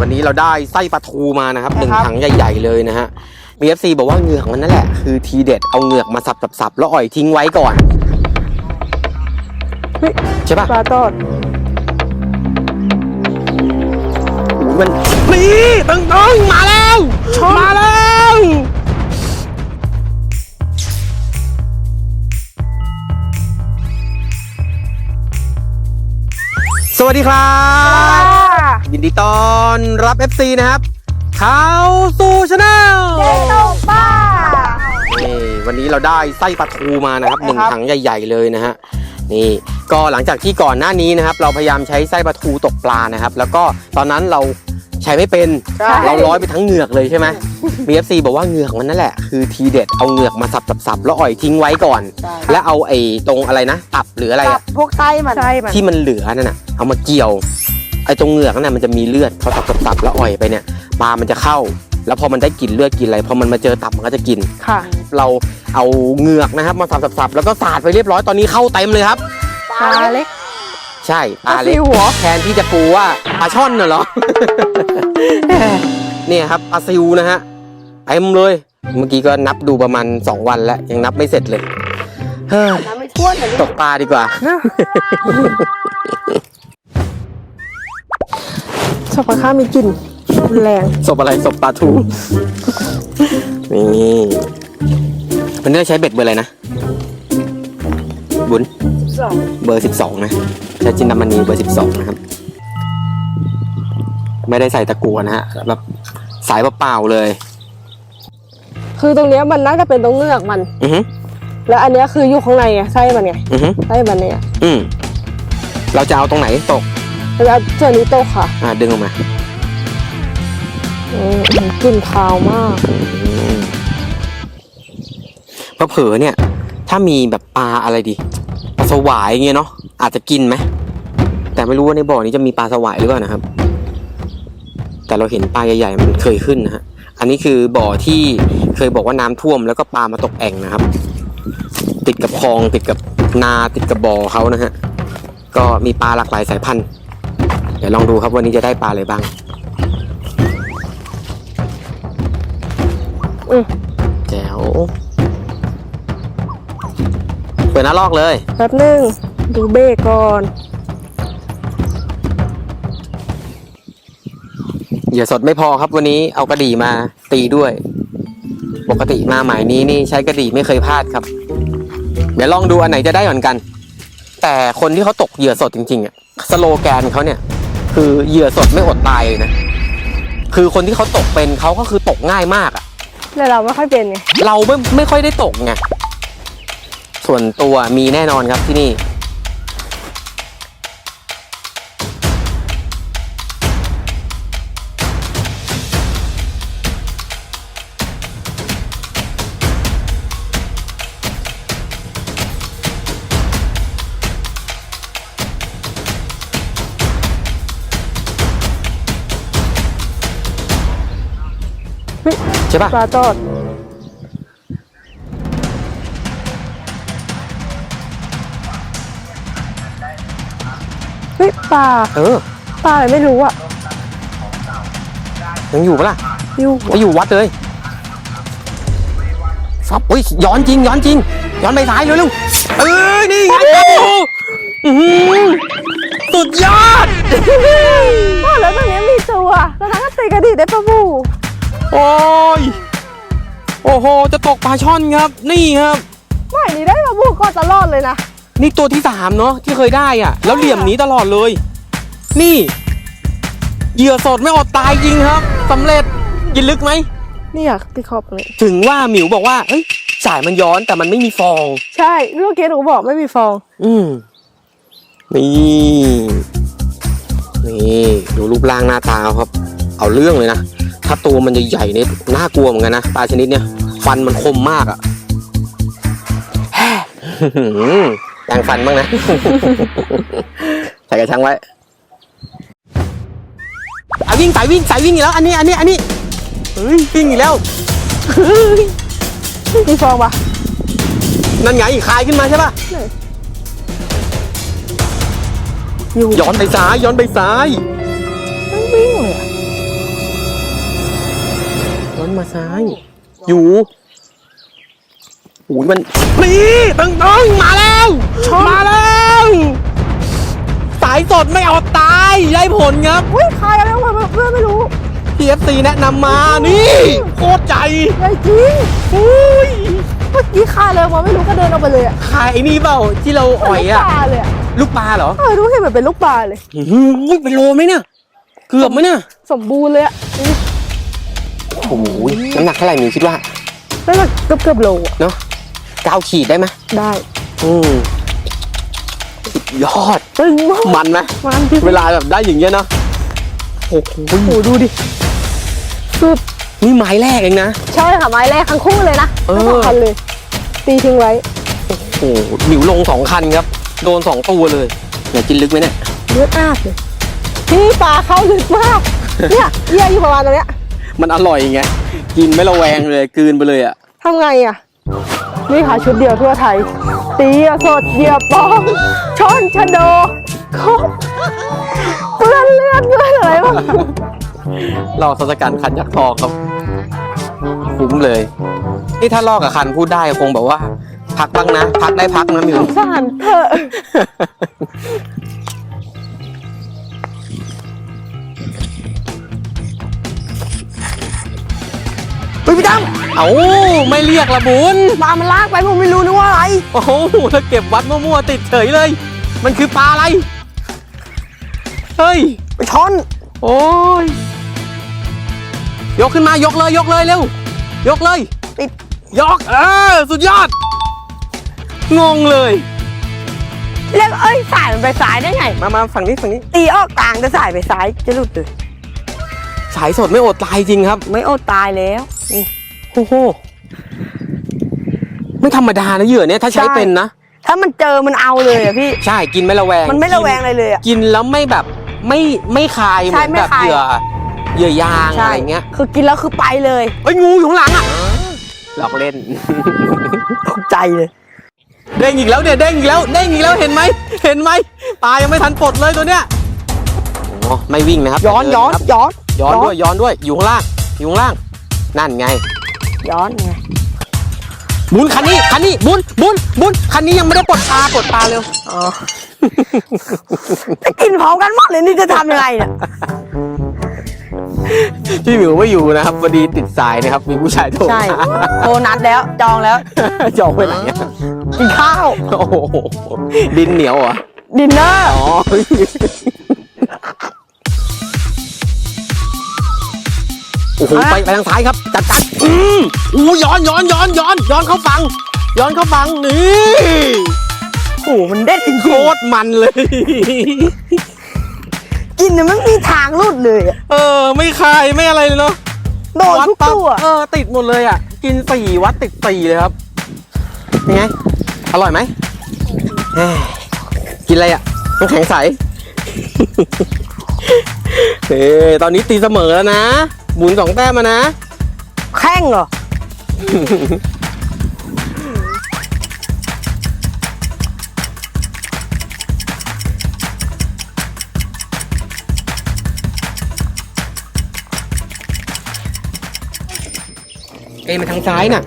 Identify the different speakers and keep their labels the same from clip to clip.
Speaker 1: วันนี้เราได้ไส้ปลาทูมานะครับหนึ่ง
Speaker 2: ครับ
Speaker 1: ถังใหญ่ ๆ เลยนะฮะมีเอฟซีบอกว่าเหงือกมันนั่นแหละคือทีเด็ดเอาเหงือกมาสับๆๆแล้วอ่อยทิ้งไว้ก่อน
Speaker 2: เฮ้ย
Speaker 1: ใช่ปะ
Speaker 2: ปลาตอด
Speaker 1: อุ๊ยมันนี่ตึงตึงๆมาแล้วมาแล้วสวัสดีครับยิ นดีต้อนรับ FC นะครับเข้าสู่ช anel
Speaker 2: เจ๊ตกป้า
Speaker 1: นี่วันนี้เราได้ไส้ปลาทูมานะครับหนึ่ง
Speaker 2: ครับ
Speaker 1: ถังใหญ่ ๆเลยนะฮะนี่ก็หลังจากที่ก่อนหน้านี้นะครับ เราพยายามใช้ไส้ปลาทูตกปลานะครับ แล้วก็ตอนนั้นเราใช้ไม่เป็น
Speaker 2: ใช่
Speaker 1: เราร้อยไปทั้งเหงือกเลยใช่ไหมมี FC บอกว่าเหงือกมันนั่นแหละคือทีเด็ดเอาเหงือกมาสับๆๆแล้วอ่อยทิ้งไว้ก่อน
Speaker 2: ใช่
Speaker 1: แล้วเอาไอ้ตรงอะไรนะตับหรืออะไร
Speaker 2: ตั
Speaker 1: อะ
Speaker 2: บพวกไส้มันไส้มัน
Speaker 1: ที่มันเหลือนั่นน่ะเอามาเกี่ยว ไอ้ตรงเหงือกนั่นน่ะมันจะมีเลือดพอสับๆๆแล้วอ่อยไปเนี่ยปลามันจะเข้า แล้วพอมันได้กลิ่นเลือดกินอะไรพอมันมาเจอตับมันก็จะกิน
Speaker 2: ค่ะ
Speaker 1: เราเอาเหงือกนะครับมาสับๆๆแล้วก็สาดไปเรียบร้อยตอนนี้เข้าเต็มเลยครับ
Speaker 2: ปลาเล็ก
Speaker 1: ใช่ปลา
Speaker 2: ปลาซิ
Speaker 1: เล็ก
Speaker 2: วเหรอ
Speaker 1: แทนที่จะปูว่าปลาช่อนน่ะเหรอ เนี่ยครับปลาซิวนะฮะเต็มเลย เมื่อกี้ก็นับดูประมาณ 2 วันแล้ว ยังนับไม่เสร็จเลยเฮ้ย
Speaker 2: น้ำไม่ท่วนเหรอ
Speaker 1: ตกปลาดีกว่า
Speaker 2: ชอบปลาข้ามีกลิ่นแรง
Speaker 1: ศพอะไรศพปลาทู นี่วันนี้เราใช้เบ็ดเบอร์อะไรนะ บุญ
Speaker 2: สอง
Speaker 1: เบอร์สิบสองนะ ใช้จินดามณีเบอร์สิบสองนะครับ ไม่ได้ใส่ตะกั่วนะฮะแบบสายเปล่าๆเลย
Speaker 2: คือตรงเนี้ยมันน่าจะเป็นตรงเงือกมัน
Speaker 1: อือฮึ
Speaker 2: แล้วอันเนี้ยคืออยู่ข้างในไงไส้มันไง
Speaker 1: อือฮึ
Speaker 2: ไส้มันเนี่ย
Speaker 1: อืมเราจะเอาตรงไหนตก
Speaker 2: แล้วส่วนนี้โตะค่ะ
Speaker 1: อ่าดึงออกมา
Speaker 2: อืมกลิ่นคาวมาก
Speaker 1: อืมเผลอๆเนี่ย ถ้ามีแบบปลาอะไรดีปลาสวายอย่างเงี้ยเนาะอาจจะกินไหมแต่ไม่รู้ว่าในบ่อนี้จะมีปลาสวายหรือเปล่านะครับ แต่เราเห็นปลาใหญ่ๆมันเคยขึ้นนะฮะอันนี้คือบ่อที่เคยบอกว่าน้ำท่วมแล้วก็ปลามาตกแอ่งนะครับ ติดกับคลองติดกับนาติดกับบ่อเขานะฮะก็มีปลาหลากหลายสายพันธุ์ เดี๋ยวลองดูครับวันนี้จะได้ปลาอะไรบ้าง
Speaker 2: อืม
Speaker 1: แจ๋วเปิดหน้าลอกเลย
Speaker 2: แป๊บนึง ดูเบรกก่อน
Speaker 1: เหยื่อสดไม่พอครับวันนี้เอากระดี่มาตีด้วย ปกติมาหมายนี้นี่ใช้กระดี่ไม่เคยพลาดครับ เดี๋ยวลองดูอันไหนจะได้ก่อนกัน แต่คนที่เขาตกเหยื่อสดจริงๆอะสโลแกนเขาเนี่ย คือเหยื่อสดไม่อดตายเลยนะ คือคนที่เขาตกเป็นเขาก็คือตกง่ายมากอะ
Speaker 2: แต่เราไม่ค่อยเป็นไง
Speaker 1: เราไม่ไม่ค่อยได้ตกไง ส่วนตัวมีแน่นอนครับที่นี่ ใช่ปะ
Speaker 2: ปลาตอดเฮ้ยปลา
Speaker 1: เออ
Speaker 2: ปลาอะไรไม่รู้อะ
Speaker 1: ยังอยู่ปะล่ะ
Speaker 2: อยู่
Speaker 1: ไปอยู่วัดเลยฟับอุ้ยย้อนจริงย้อนจริง ย้อนไปซ้ายเร็วๆเอ้ยนี่ไงอื้อหือสุดยอด
Speaker 2: อ้าวแล้วตรงนี้มีตัวแล้วทั้งก็ตีกระดิ่งได้ปะบู
Speaker 1: โอ้ย โอ้โห จะตกปลาช่อนครับ นี่ครับ
Speaker 2: หม่นี้ได้ปะบูก็ตลอดเลยนะ
Speaker 1: นี่ตัวที่สามเนาะที่เคยได้อะ แล้วเหลี่ยมนี้ตลอดเลย นี่ เหยื่อสดไม่อดตายจริงครับสำเร็จกินลึกไหม
Speaker 2: นี่อยากตีขอบเลย
Speaker 1: ถึงว่าหมิวบอกว่าเอ้ยสายมันย้อนแต่มันไม่มีฟอง
Speaker 2: ใช่เมื่อกี้หนูบอกไม่มีฟอง
Speaker 1: อืมนี่นี่ดูรูปร่างหน้าตาเขาครับ เอาเรื่องเลยนะ ถ้าตัวมันใหญ่ๆนี่น่ากลัวเหมือนกันนะปลาชนิดเนี้ยฟันมันคมมากอะแฮ่อื้อหือแปรงฟันบ้างนะใส่กระชังไว้เอาวิ่งสายวิ่งสายวิ่งอีกแล้ว อันนี้อันนี้อันนี้เฮ้ยวิ่งอีกแล้วเฮ้ย
Speaker 2: มีฟองปะ
Speaker 1: นั่นไงคายขึ้นมาใช่ปะ
Speaker 2: ย้
Speaker 1: อนไปซ้ายย้อนไปซ้าย
Speaker 2: ไม่วิ่งเลยอะ
Speaker 1: มาซ้าย อยู่โอ้ยมันนี่ตึงตึงมาแล้วมาแล้วสายสดไม่เอาตายได้ผลครับ
Speaker 2: อุ้ยใครอะไรวะเพื่อนไม่รู้
Speaker 1: TFC แนะนำมานี่โคตรใจ
Speaker 2: ไอ้จริง
Speaker 1: อุ้ย
Speaker 2: เมื่อกี้ใครเลยมาไม่รู้ก็เดินออกไปเลยอะ
Speaker 1: ขายไอ้นี่เปล่าที่เราอ่อย
Speaker 2: ลูก
Speaker 1: อะ
Speaker 2: ปลาเลยอะ
Speaker 1: ลูกปลาเหรอ
Speaker 2: เออรู้เห็นเหมือนเป็นลูกปลาเลย
Speaker 1: อื้อหือเป็นโลไหมเนี่ยเกือบไหมเนี่ย
Speaker 2: สมบูรณ์เลยอะนี่
Speaker 1: โอ้โหน้ำหนักเท่าไหร่มิวคิดว่า
Speaker 2: น่าจะเกือบเกือบๆโลอะ
Speaker 1: เนาะเก้าขีดได้ไหม
Speaker 2: ได้
Speaker 1: อืมสุดยอด
Speaker 2: ตึงมาก
Speaker 1: มันไหม
Speaker 2: มันจริง
Speaker 1: เวลาแบบได้อย่างเงี้ยเนาะโอ้โห
Speaker 2: โอ้โหดูดิสุด
Speaker 1: นี่ไม้แรกเองนะ
Speaker 2: ใช่ค่ะไม้แรกทั้งคู่เลยนะ
Speaker 1: เออ
Speaker 2: ทั้งสองคันเลย ตีทิ้งไว้
Speaker 1: โอ้โหหมิวลงสองคันครับ โดนสองตัวเลยอยากกินลึกไหมเนี่ย
Speaker 2: เลือดอาบเลยนี่ปลาเข้าลึกมาก เนี่ยเยี่ยอยู่ประมาณตรงเนี้ย
Speaker 1: มันอร่อยไง กินไม่ระแวงเลยกลืนไปเลยอะ
Speaker 2: ทำไงอะ นี่ค่ะชุดเดียวทั่วไทย ตีอะสดเหยียบปอง ช้อนชะโดครบเปื้อนเลือดเลือดอะไรบ้าง
Speaker 1: ลอกทศกัณฐ์คันยักษ์ทองครับคุ้มเลย นี่ถ้าลอกกับคันพูดได้คงแบบว่า พักบ้างนะ พักได้พักนะหมิว
Speaker 2: สารเถอ
Speaker 1: เฮ้ยพี่ตั้มเอ้าไม่เรียกละบุญ
Speaker 2: ปลามันลากไปผมไม่รู้นึกว่าอะไร
Speaker 1: โอ้โหถ้าเก็บวัดมั่วๆติดเฉยเลย มันคือปลาอะไร เฮ้ย
Speaker 2: ไปช้อน
Speaker 1: โอ้ย ยกขึ้นมายกเลยยกเลยเร็ว ยกเลย
Speaker 2: ติด
Speaker 1: ยก เออ สุดยอด งงเลย
Speaker 2: เรียกเอ้ยสายมันไปซ้ายได้ไง
Speaker 1: มามาฝั่งนี้ฝั่งนี้
Speaker 2: ตีออกกลางจะสายไปซ้ายจะหลุดเลย
Speaker 1: สายสดไม่อดตายจริงครับ
Speaker 2: ไม่อดตายแล้ว
Speaker 1: โอ้โหไม่ธรรมดานะเหยื่อเนี่ยถ้าใช้
Speaker 2: ใช่
Speaker 1: เป็นนะ
Speaker 2: ถ้ามันเจอมันเอาเลยอะพี่
Speaker 1: ใช่กินไม่ระแวง
Speaker 2: มันไม่ระแวงอะไรเลยอะ
Speaker 1: กินแล้วไม่แบบไม่ไม่คายเห
Speaker 2: ใช่
Speaker 1: มือนแบบ
Speaker 2: ไม่คาย
Speaker 1: เหยื่อเหยื่อยางอะไรเงี้ย
Speaker 2: คือกินแล้วคือไปเลย
Speaker 1: เอ้ยงูอยู่ข้างหลังอะหลอกเล่น
Speaker 2: ตกใจเลย
Speaker 1: เด้งอีกแล้วเนี่ยเด้งอีกแล้วเด้งอีกแล้วเห็นไหมเห็นไหมปลายังไม่ทันปลดเลยตัวเนี้ยโอ้ไม่วิ่งนะครับ
Speaker 2: ย้อน
Speaker 1: เดิ
Speaker 2: ย้อน
Speaker 1: ครับ
Speaker 2: ย้อน
Speaker 1: ย้อนด้วยย้อนด้วยอยู่ข้างล่างอยู่ข้างล่าง นั่นไง
Speaker 2: ย้อนไง
Speaker 1: บุญคันนี้คันนี้บุญบุญบุญคันนี้ยังไม่ได้ปลดปลาปลดปลาเร็ว
Speaker 2: อ๋อจะกินพร้อมกันหมดเลยนี่จะทำยังไงเนี่ย
Speaker 1: พี่หมิวไม่อยู่นะครับพอดีติดสายนะครับ มีผู้ชายโทร
Speaker 2: ใช่
Speaker 1: มา
Speaker 2: โทรนัดแล้วจองแล้ว
Speaker 1: จะออกไปไหนอะ
Speaker 2: กินข้าว
Speaker 1: โอ้โหดินเหนียวเหรอ
Speaker 2: ดินเนอร์
Speaker 1: อ๋อ โอ้โหไปไปทางซ้ายครับ จัดจัดอืมอู้ย้อนย้อนย้อนย้อนย้อนเข้าฟัง ย้อนเข้าฟังนี่
Speaker 2: โอ้โหมันเด็ดจริง
Speaker 1: โคตรมันเลย
Speaker 2: ๆกินเนี่ยมันมีทางรุดเลยอะ
Speaker 1: เออ ไม่คายไม่อะไรเลยเนาะ
Speaker 2: โดนทุก
Speaker 1: ปั๊บ
Speaker 2: ตัว
Speaker 1: เออติดหมดเลยอะ กินสี่วัดติดสี่เลยครับยังไงอร่อยไหมเอ้ยกินอะไรอะน้ำแข็งใส เฮ้ยตอนนี้ตีเสมอแล้วนะบุญสองแต้มมานะ
Speaker 2: แข้งเหรอ
Speaker 1: เอ็นมาทางซ้ายน่ะ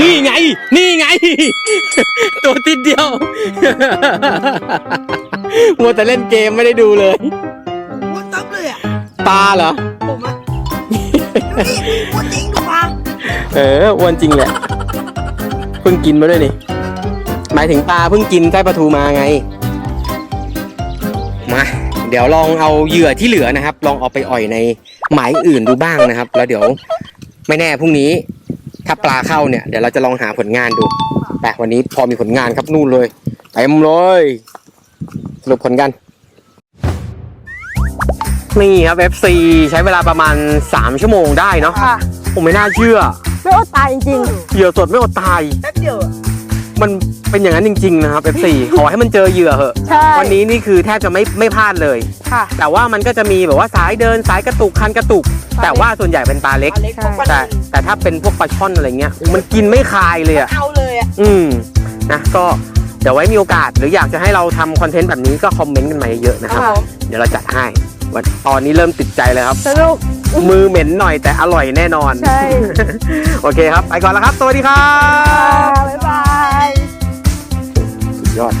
Speaker 1: นี่ไง นี่ไง ตัวติดเดียว มัวแต่เล่นเกมไม่ได้ดูเลย
Speaker 2: มันตับเลยอะ
Speaker 1: ปลาเหรอ
Speaker 2: ผมอะมันจริงดูปลา
Speaker 1: เอออ้วนจริงแหละ เพิ่งกินมาด้วยนี่ หมายถึงปลาเพิ่งกินไส้ปลาทูมาไง มา เดี๋ยวลองเอาเหยื่อที่เหลือนะครับ ลองเอาไปอ่อยในหมายอื่นดูบ้างนะครับ แล้วเดี๋ยวไม่แน่พรุ่งนี้ ถ้าปลาเข้าเนี่ยเดี๋ยวเราจะลองหาผลงานดูแต่วันนี้พอมีผลงานครับนู่นเลยเต็มเลยสรุปผลกันนี่ครับ FC ใช้เวลาประมาณ 3 ชั่วโมงได้เนาะ
Speaker 2: ค่ะ
Speaker 1: ผมไม่น่าเชื่อ
Speaker 2: ไม่อดตายจริง
Speaker 1: เหยื่อสดไม่อดตาย
Speaker 2: ๆแป๊บเดียวอะ
Speaker 1: มันเป็นอย่างนั้นจริง ๆ นะครับ F4 ขอให้มันเจอเหยื่อเหอะ
Speaker 2: ใช่
Speaker 1: วันนี้นี่คือแทบจะไม่ไม่พลาดเลย
Speaker 2: ค่ะ
Speaker 1: แต่ว่ามันก็จะมีแบบว่าสายเดินสายกระตุกคันกระตุก แต่ว่าส่วนใหญ่เป็นปลาเล็กแต่แต่ถ้าเป็นพวกปลาช่อนอะไรเงี้ยมันกินไม่คายเลยอะ
Speaker 2: เอาเลยอะ
Speaker 1: อืมนะก็เดี๋ยวไว้มีโอกาสหรืออยากจะให้เราทำคอนเทนต์แบบนี้ก็คอมเมนต์กันมาเยอะๆนะครับเดี๋ยวเราจัดให้วันตอนนี้เริ่มติดใจเลยครับ
Speaker 2: สนุก
Speaker 1: มือเหม็นหน่อยแต่อร่อยแน่นอน
Speaker 2: ใช่
Speaker 1: โอเคครับ ไปก่อนแล้วครับ สวัสดีครับ
Speaker 2: บ๊ายบาย สุดยอด